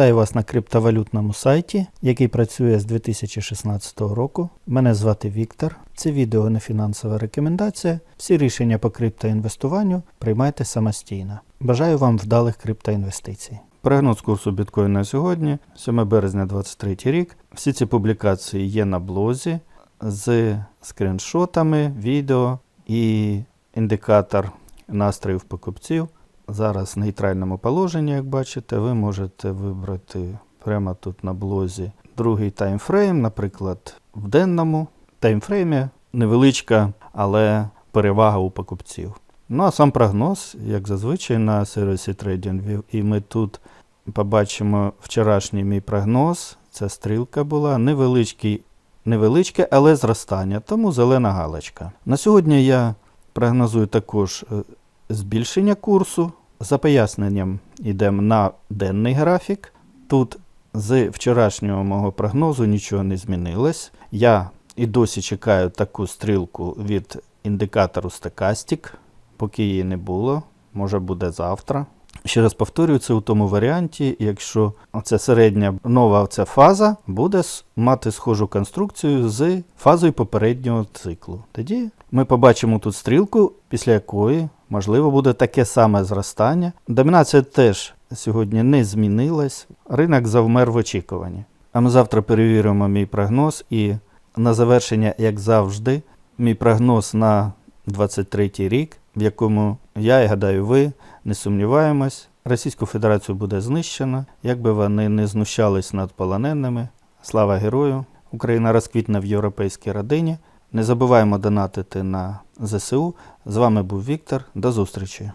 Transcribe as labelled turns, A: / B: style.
A: Вітаю вас на криптовалютному сайті, який працює з 2016 року. Мене звати Віктор. Це відео не фінансова рекомендація. Всі рішення по криптоінвестуванню приймайте самостійно. Бажаю вам вдалих криптоінвестицій. Прогноз курсу біткоін на сьогодні, 7 березня 2023 рік. Всі ці публікації є на блозі з скріншотами, відео і індикатор настроїв покупців. Зараз в нейтральному положенні, як бачите, ви можете вибрати прямо тут на блозі другий таймфрейм, наприклад, в денному таймфреймі невеличка, але перевага у покупців. Ну а сам прогноз, як зазвичай, на сервісі TradingView. І ми тут побачимо вчорашній мій прогноз. Це стрілка була, невеличкий, невеличке, але зростання, тому зелена галочка. На сьогодні я прогнозую також е, збільшення курсу. За поясненням йдемо на денний графік. Тут з вчорашнього мого прогнозу нічого не змінилось. Я і досі чекаю таку стрілку від індикатору Stochastic, поки її не було, може буде завтра. Ще раз повторюю, це у тому варіанті, якщо оця середня нова оця фаза буде мати схожу конструкцію з фазою попереднього циклу. Тоді ми побачимо тут стрілку, після якої можливо буде таке саме зростання. Домінація теж сьогодні не змінилась. Ринок завмер в очікуванні. А ми завтра перевіримо мій прогноз і на завершення, як завжди, мій прогноз на 23 рік, в якому я і гадаю, ви не сумніваємось, Російську Федерацію буде знищено, як би вони не знущались над полоненими. Слава герою! Україна розквітне в європейській родині. Не забуваємо донатити на ЗСУ. З вами був Віктор. До зустрічі!